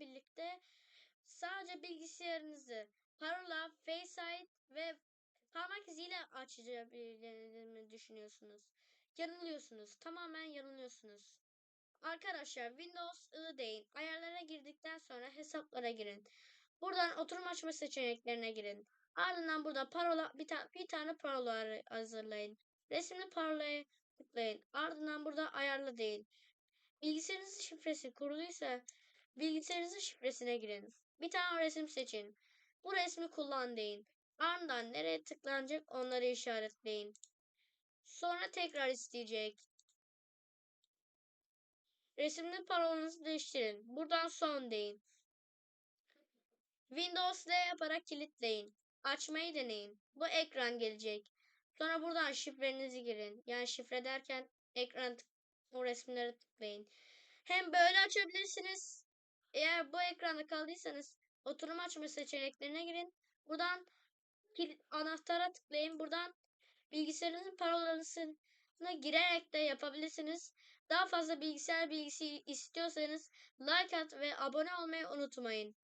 birlikte sadece bilgisayarınızı parola, Face ID ve parmak iziyle açabileceğini düşünüyorsunuz. Yanılıyorsunuz. Tamamen yanılıyorsunuz. Arkadaşlar Windows I deyin. Ayarlara girdikten sonra hesaplara girin. Buradan oturum açma seçeneklerine girin. Ardından burada parola bir, ta bir tane parola hazırlayın. Resimli parolayı tıklayın. Ardından burada ayarla deyin. Bilgisayarınızın şifresi kuruluysa bilgisayarınızın şifresine girin. Bir tane resim seçin. Bu resmi kullan deyin. Ardından nereye tıklanacak onları işaretleyin. Sonra tekrar isteyecek. Resimli parolanızı değiştirin. Buradan son deyin. Windows L yaparak kilitleyin. Açmayı deneyin. Bu ekran gelecek. Sonra buradan şifrenizi girin. Yani şifre derken ekran o resimlere tıklayın. Hem böyle açabilirsiniz. Eğer bu ekranda kaldıysanız oturum açma seçeneklerine girin. Buradan anahtara tıklayın. Buradan bilgisayarınızın parolasını girerek de yapabilirsiniz. Daha fazla bilgisayar bilgisi istiyorsanız like at ve abone olmayı unutmayın.